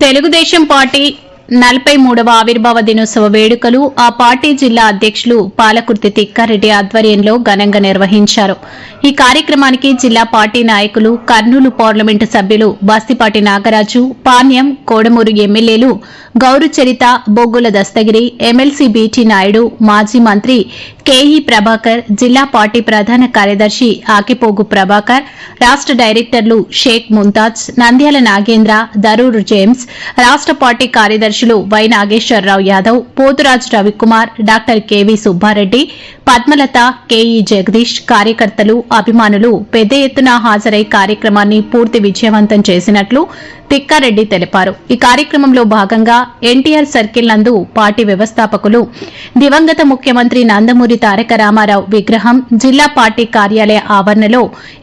Telugu Desam party నలభై మూడవ ఆవిర్భావ దినోత్సవ వేడుకలు ఆ పార్టీ జిల్లా అధ్యక్షులు పాలకుర్తి తిక్కారెడ్డి ఆధ్వర్యంలో ఘనంగా నిర్వహించారు. ఈ కార్యక్రమానికి జిల్లా పార్టీ నాయకులు కర్నూలు పార్లమెంటు సభ్యులు బస్తిపాటి నాగరాజు పాణ్యం కోడమూరు ఎమ్మెల్యేలు గౌరుచరిత బొగ్గుల దస్తగిరి ఎమ్మెల్సీ బీటీ నాయుడు మాజీ మంత్రి కేఈ ప్రభాకర్ జిల్లా పార్టీ ప్రధాన కార్యదర్శి ఆకిపోగు ప్రభాకర్ రాష్ట డైరెక్టర్లు షేక్ ముంతాజ్ నంద్యాల నాగేంద్ర దరూరు జేమ్స్ రాష్ట పార్టీ కార్యదర్శి కార్యదర్శులు Y Nageswararao Yadav Poturaju Ravikumar doctor KV Subbareddy Padmalatha KE Jagadish కార్యకర్తలు అభిమానులు పెద్ద ఎత్తున హాజరై కార్యక్రమాన్ని పూర్తి విజయవంతం చేసినట్లు తిక్కారెడ్డి తెలిపారు. ఈ కార్యక్రమంలో భాగంగా ఎన్టీఆర్ సర్కిల్ నందు పార్టీ వ్యవస్థాపకులు దివంగత ముఖ్యమంత్రి నందమూరి తారక రామారావు విగ్రహం జిల్లా పార్టీ కార్యాలయ ఆవరణలో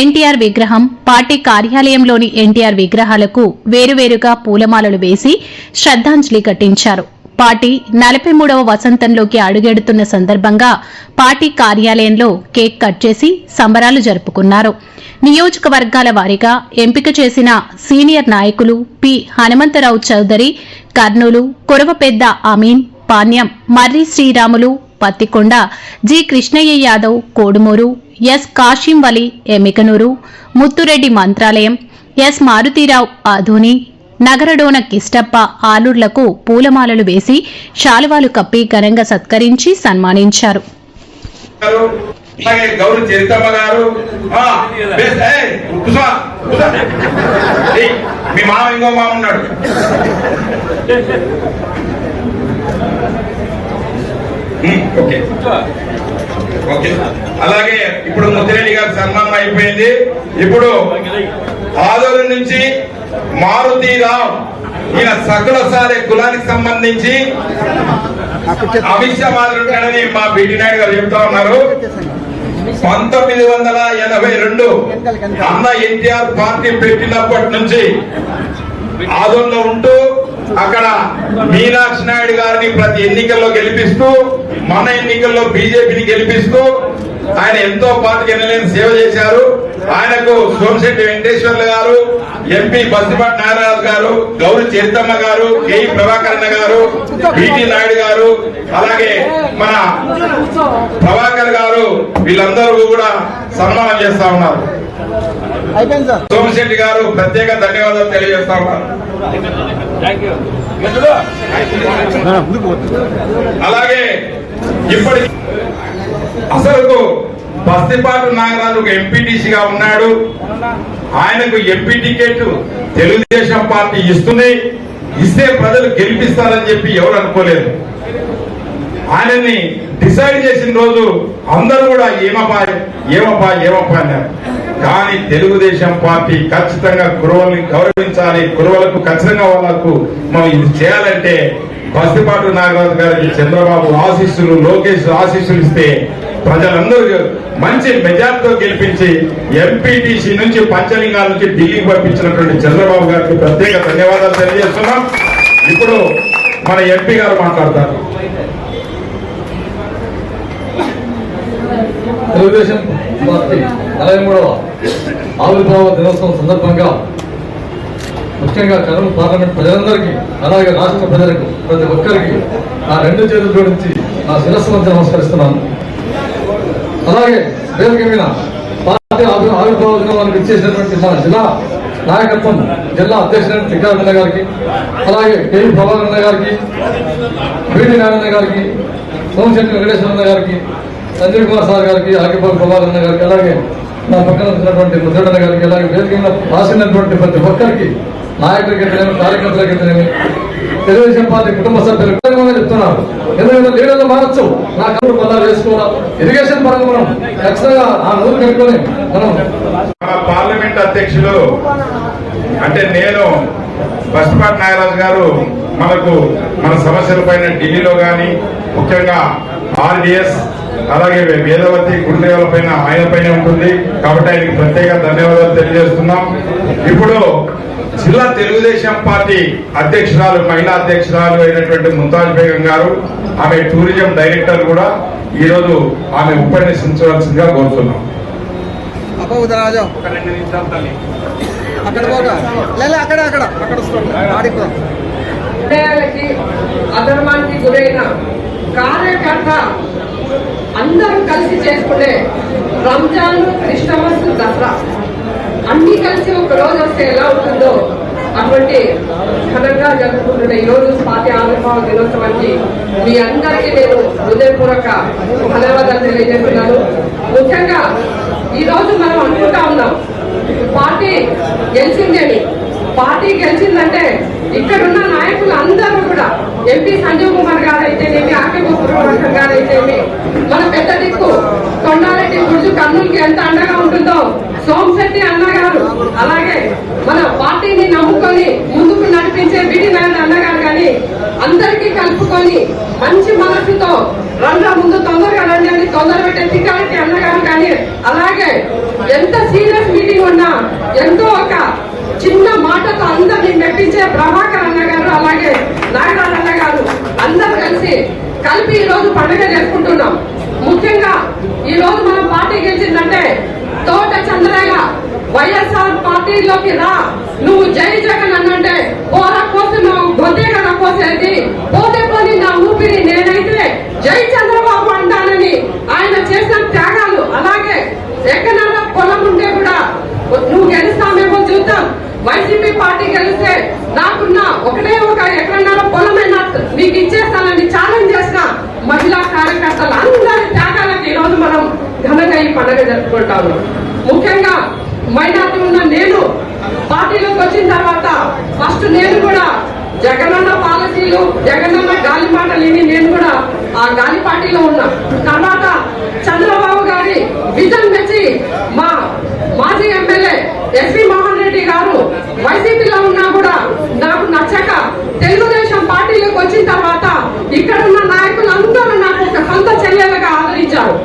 ఎన్టీఆర్ విగ్రహం పార్టీ కార్యాలయంలోని ఎన్టీఆర్ విగ్రహాలకు వేరువేరుగా పూలమాలలు వేసి శ్రద్ధాంజలి ఘటించారు. పార్టీ నలభై మూడవ వసంతంలోకి అడుగెడుతున్న సందర్భంగా పార్టీ కార్యాలయంలో కేక్ కట్ చేసి సంబరాలు జరుపుకున్నారు. నియోజకవర్గాల వారీగా ఎంపిక చేసిన సీనియర్ నాయకులు P. Hanumantharao Chowdary Kurnool Kuravapedda Ameen Panyam Marri Sriramulu Pattikonda G. Krishnaiah Yadav Kodumuru S. Kasim Vali Emmiganur Muthureddy Mantralayam S. Maruthirao Adoni Nagaradona Kishtappa ఆలూర్లకు పూలమాలలు వేసి శాలువాలు కప్పి ఘనంగా సత్కరించి సన్మానించారు. అలాగే గౌరీ చరితమ్మ గారు ఇప్పుడు ముద్దిరెడ్డి గారి సన్మానం అయిపోయింది. ఇప్పుడు ఆదోళన నుంచి మారుతీరావు ఈయన సకల సారే కులానికి సంబంధించి అవిశ్యవాదుడని మా బీటీ నాయుడు గారు చెప్తా ఉన్నారు. పంతొమ్మిది వందల ఎనభై రెండు అన్న ఎన్టీఆర్ పార్టీ పెట్టినప్పటి నుంచి ఆదోళనలో ఉంటూ అక్కడ మీనాక్షి నాయుడు గారిని ప్రతి ఎన్నికల్లో గెలిపిస్తూ మన ఎన్నికల్లో బీజేపీని గెలిపిస్తూ ఆయన ఎంతో పాటు ఎన్నలేని సేవ చేశారు. ఆయనకు సోమశెట్టి వెంకటేశ్వర్లు గారు ఎంపీ బస్తిపాటి నాగరాజు గారు గౌరి చరితమ్మ గారు కేఈ ప్రభాకరణ గారు బీటీ నాయుడు గారు అలాగే మన ప్రభాకర్ గారు వీళ్ళందరూ కూడా సన్మానం చేస్తా ఉన్నారు. సోమశెట్టి గారు ప్రత్యేక ధన్యవాదాలు తెలియజేస్తా ఉన్నారు. అలాగే ఇప్పటి అసలు బస్తిపాటు నాగరాజు ఒక ఎంపీటీసీగా ఉన్నాడు. ఆయనకు ఎంపీ టికెట్ తెలుగుదేశం పార్టీ ఇస్తుంది. ఇస్తే ప్రజలు గెలిపిస్తారని చెప్పి ఎవరు అనుకోలేదు. ఆయనని డిసైడ్ చేసిన రోజు అందరూ కూడా ఏమపా ఏమపా ఏమపా అన్నారు. కానీ తెలుగుదేశం పార్టీ ఖచ్చితంగా గురువుల్ని గౌరవించాలి. గురువులకు ఖచ్చితంగా వాళ్ళకు మనం ఇది చేయాలంటే బస్తిపాటు నాగరాజు గారికి చంద్రబాబు ఆశీస్సులు లోకేష్ ఆశీస్సులు ఇస్తే ప్రజలందరూ మంచి మెజార్టీతో గెలిపించి ఎంపీటీసీ నుంచి పంచలింగాల నుంచి ఢిల్లీకి పంపించినటువంటి చంద్రబాబు గారికి ప్రత్యేక ధన్యవాదాలు తెలియజేస్తున్నాం. ఇప్పుడు మన ఎంపీ గారు మాట్లాడతారు. తెలుగుదేశం పార్టీ నలభై మూడవ ఆవిర్భావ దినోత్సవం సందర్భంగా ముఖ్యంగా కర్నూలు పార్లమెంట్ ప్రజలందరికీ అలాగే రాష్ట్ర ప్రజలకు ప్రతి ఒక్కరికి నా రెండు చేతులు జోడించి నా శిరస్సు మధ్య నమస్కరిస్తున్నాను. అలాగే వేదిక మీద పార్టీ ఆవి- ఆవిర్భావ ఇచ్చేసినటువంటి మన జిల్లా నాయకత్వం జిల్లా అధ్యక్షుడు టిక్కారన్న గారికి అలాగే కేవీ ప్రభాకరన్న గారికి బీడి నారాయణ గారికి సోమశెట్టి వెంకటేశ్వరన్న గారికి సంజయ్ కుమార్ సార్ గారికి ఆకిపల్లి ప్రభాకరన్న గారికి అలాగే నా పక్కన వచ్చినటువంటి ముద్రన్న గారికి అలాగే వేదిక మీద రాసినటువంటి ప్రతి ఒక్కరికి నాయకులకి అయితేనేమి కార్యకర్తలకి అయితేనేమి తెలుగుదేశం పార్టీ కుటుంబ సభ్యులు విధంగా చెప్తున్నారు. ఎందుకంటే లీడర్లు మారచ్చు. నా కబురు మళ్ళా వేసుకోవాలి ఇరిగేషన్ పరంగా మనం ఖచ్చితంగా ఆ నూరు కట్టుకొని మనం పార్లమెంట్ అధ్యక్షులు అంటే నేను బస్పాటి నాగరాజు గారు మనకు మన సమస్యల పైన ఢిల్లీలో కానీ ముఖ్యంగా ఆర్డిఎస్ అలాగే వేదవతి గుండెల పైన ఆయన పైన ఉంటుంది. కాబట్టి ఆయనకి ప్రత్యేక ధన్యవాదాలు తెలియజేస్తున్నాం. ఇప్పుడు జిల్లా తెలుగుదేశం పార్టీ అధ్యక్షురాలు మహిళా అధ్యక్షురాలు అయినటువంటి ముంతాజ్ బేగం గారు ఆమె టూరిజం డైరెక్టర్ కూడా ఈ రోజు ఆమె ఉపన్యసించవలసిందిగా కోరుతున్నాం. అధర్మానికి గురైన కార్యకర్త అందరం కలిసి చేసుకునే రంజాన్ క్రిస్టమస్ దసరా. అన్ని కలిసి ఒక రోజు వస్తే ఎలా ఉంటుందో అటువంటి ఘనంగా జరుపుకుంటున్న ఈ రోజు స్వాతి ఆవిర్భావ దినోత్సవానికి మీ అందరికీ నేను హృదయపూర్వక ధన్యవాదాలు తెలియజేస్తున్నాను. ముఖ్యంగా ఈ రోజు మనం అనుకుంటా ఉన్నాం పార్టీ గెలిచిందని పార్టీ గెలిచిందంటే ఇక్కడున్న నాయకులు అందరూ కూడా ఎంపీ సంజీవ్ కుమార్ గారు అయితేనేమి ఆర్కే పురవర్ధన్ గారు మన పెద్ద దిక్కు కొండారెడ్డి గుర్జు కర్నూలుకి ఎంత అండగా ఉంటుందో సోమశెట్టి అన్న గారు అలాగే మన పార్టీని నమ్ముకొని ముందుకు నడిపించే బిడి నారాయణ అన్నగారు కానీ అందరికీ కలుపుకొని మంచి మనసుతో రంగా ముందు తొందరగా రండి అని తొందర పెట్టే సికారెడ్డి అన్నగారు కానీ అలాగే ఎంత సీరియస్ మీటింగ్ ఉన్నా ఎంతో ఒక నటించే ప్రభాకర్ అన్న గారు అలాగే నాగరాజ్ అన్న గారు అందరూ కలిసి కలిపి ఈ రోజు పండుగ జరుపుకుంటున్నాం. ముఖ్యంగా ఈ రోజు మనం పార్టీ గెలిచిందంటే తోట చంద్రయ్య వైఎస్ఆర్ పార్టీలోకి రా నువ్వు జై జగన్ అన్నంటే పోరా కోసం నువ్వు గొంతే కదా కోసేది పోతే పోని నా ఊపిరి నేనైతే జై చంద్రబాబు అంటానని ఆయన చేసిన త్యాగాలు. అలాగే ఎక్కడన్నా పొలం ఉంటే కూడా నువ్వు గెలుస్తామేమో చూద్దాం వైసీపీ పార్టీ గెలిస్తే నాకున్న ఒకటే ఒక ఎక్కడన్నా పొలమైనా మీకు ఇచ్చేస్తానని ఛాలెంజ్ చేసిన మహిళా కార్యకర్తలు అందరి త్యాగాలకు ఈ రోజు మనం ఘనంగా ఈ పండుగ జరుపుకుంటాము ముఖ్యంగా మైనార్టీ ఉన్న నేను పార్టీలోకి వచ్చిన తర్వాత ఫస్ట్ నేను కూడా జగనన్న పార్టీలో జగనన్న గాలి మాటలు నేను కూడా ఆ గాలి పార్టీలో ఉన్నా. తర్వాత చంద్రబాబు గారి విజన్ తెచ్చి మా మాజీ ఎమ్మెల్యే ఎస్వి మోహన్ రెడ్డి గారు వైసీపీలో ఉన్నా కూడా నాకు నచ్చక తెలుగుదేశం పార్టీలోకి వచ్చిన తర్వాత ఇక్కడ ఉన్న నాయకులందరూ నాకు ఒక సొంత చెల్లెలుగా ఆదరించారు.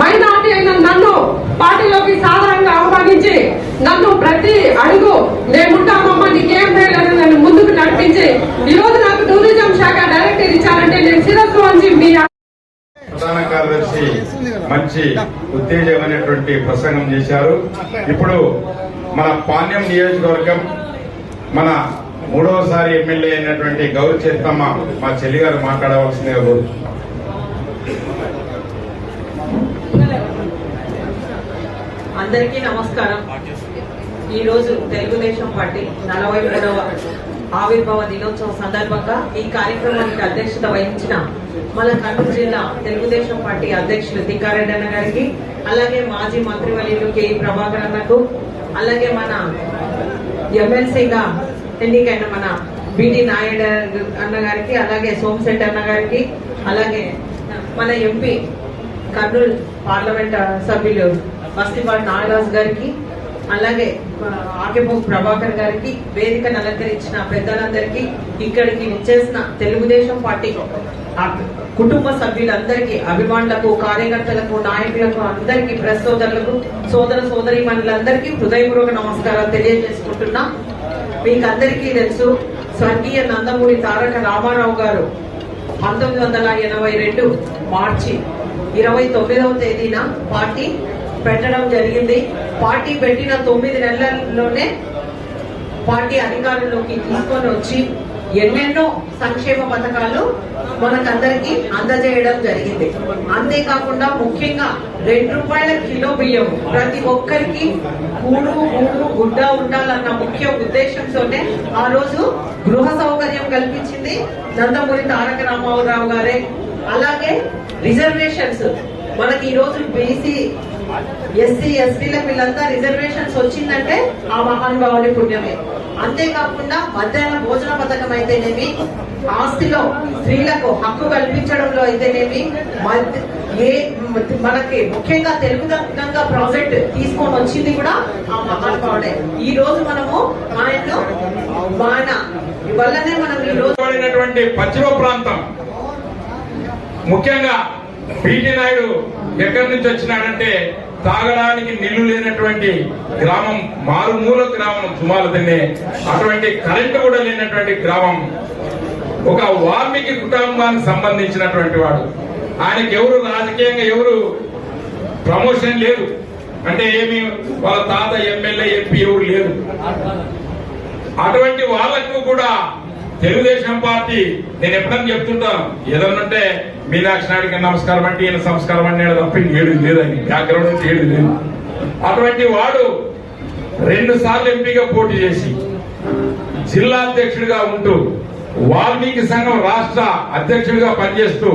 మైనార్టీ అయిన నన్ను పార్టీలోకి సాధారణంగా ఆహ్వానించి నన్ను ప్రతి అడుగు మేముంటామమ్మా నీకేం లేదని నన్ను ముందుకు నడిపించి ఈ రోజు నాకు టూరిజం శాఖ డైరెక్టర్ ఇచ్చారంటే నేను శిరస్సు వంచి మీ ప్రధాన కార్యదర్శి మంచి ఉత్తేజమైనటువంటి ప్రసంగం చేశారు ఇప్పుడు మన పాణ్యం నియోజకవర్గం మన మూడవసారి ఎమ్మెల్యే అయినటువంటి గౌరి చేతమ్మ మా చెల్లి గారు మాట్లాడవలసిందిగా కోరుతున్నాను. అందరికీ నమస్కారం ఈ రోజు తెలుగుదేశం పార్టీ నలభై మూడవ ఆవిర్భావ దినోత్సవం సందర్భంగా ఈ కార్యక్రమానికి అధ్యక్షత వహించిన మన కర్నూలు జిల్లా తెలుగుదేశం పార్టీ అధ్యక్షులు తిక్కారెడ్డి అన్న గారికి అలాగే మాజీ మంత్రివర్యులు కెఈ ప్రభాకర్ అన్నకు అలాగే మన ఎమ్మెల్సీగా ఎన్నికైన మన బిటి నాయుడు అన్న గారికి అలాగే సోమశెట్టి అన్న గారికి అలాగే మన ఎంపీ కర్నూలు పార్లమెంట్ సభ్యులు బస్తిపాటి నాగరాజు గారికి అలాగే ఆకెపోకు ప్రభాకర్ గారికి వేదికను అలంకరించిన పెద్దలందరికీ ఇక్కడికి విచ్చేసిన తెలుగుదేశం పార్టీ కుటుంబ సభ్యులందరికీ అభిమానులకు కార్యకర్తలకు నాయకులకు అందరికీ ప్రెస్ సోదరులకు సోదర సోదరి మనులందరికీ హృదయపూర్వక నమస్కారాలు తెలియజేసుకుంటున్నా. మీకు అందరికీ తెలుసు స్వర్గీయ నందమూరి తారక రామారావు గారు పంతొమ్మిది వందల ఎనభై రెండు మార్చి ఇరవై తొమ్మిదవ తేదీన పార్టీ పెట్టడం జరిగింది. పార్టీ పెట్టిన తొమ్మిది నెలల్లోనే పార్టీ అధికారంలోకి తీసుకొని వచ్చి ఎన్నెన్నో సంక్షేమ పథకాలు మనకందరికి అందజేయడం జరిగింది. అంతేకాకుండా ముఖ్యంగా రెండు రూపాయల కిలో బియ్యం ప్రతి ఒక్కరికి కూడు గూడు గుడ్డ ఉండాలన్న ముఖ్య ఉద్దేశంతోనే ఆ రోజు గృహ సౌకర్యం కల్పించింది నందమూరి తారక రామారావు గారే. అలాగే రిజర్వేషన్స్ మనకి ఈ రోజు బీసీ ఎస్సీ ఎస్టీల వీళ్ళంతా రిజర్వేషన్స్ వచ్చిందంటే ఆ మహానుభావుని పుణ్యమే. అంతేకాకుండా మధ్యాహ్న భోజన పథకం అయితేనేమి ఆస్తిలో స్త్రీలకు హక్కు కల్పించడంలో అయితేనేమి మధ్య- ఏ మనకి ముఖ్యంగా తెలుగుదంగా ప్రాజెక్ట్ తీసుకొని వచ్చింది కూడా ఆ మహానుభావుడే. ఈ రోజు మనము ఆయన్ను మాన వల్లనే మనం ఈ రోజు పశ్చిమ ప్రాంతం. ముఖ్యంగా పీటి నాయుడు ఎక్కడి నుంచి వచ్చినాడంటే తాగడానికి నీళ్ళు లేనటువంటి గ్రామం మారుమూల గ్రామం సుమారు తిన్నే. అటువంటి కరెంటు కూడా లేనటువంటి గ్రామం. ఒక వాల్మీకి కుటుంబానికి సంబంధించినటువంటి వాడు. ఆయనకి ఎవరు రాజకీయంగా ఎవరు ప్రమోషన్ లేదు. అంటే ఏమి వాళ్ళ తాత ఎమ్మెల్యే ఎంపీ ఎవరు లేదు అటువంటి వాళ్ళకు కూడా తెలుగుదేశం పార్టీ నేను ఎప్పుడన్నా చెప్తుంటాను ఏదన్నంటే మీనాక్షి నాయుడికి నమస్కారం అంటే ఈయన సంస్కారం అంటే తప్ప ఏడు లేదని బ్యాక్గ్రౌండ్ నుంచి ఏడు లేదు. అటువంటి వాడు రెండు సార్లు ఎంపీగా పోటీ చేసి జిల్లా అధ్యక్షుడిగా ఉంటూ వాల్మీకి సంఘం రాష్ట్ర అధ్యక్షుడిగా పనిచేస్తూ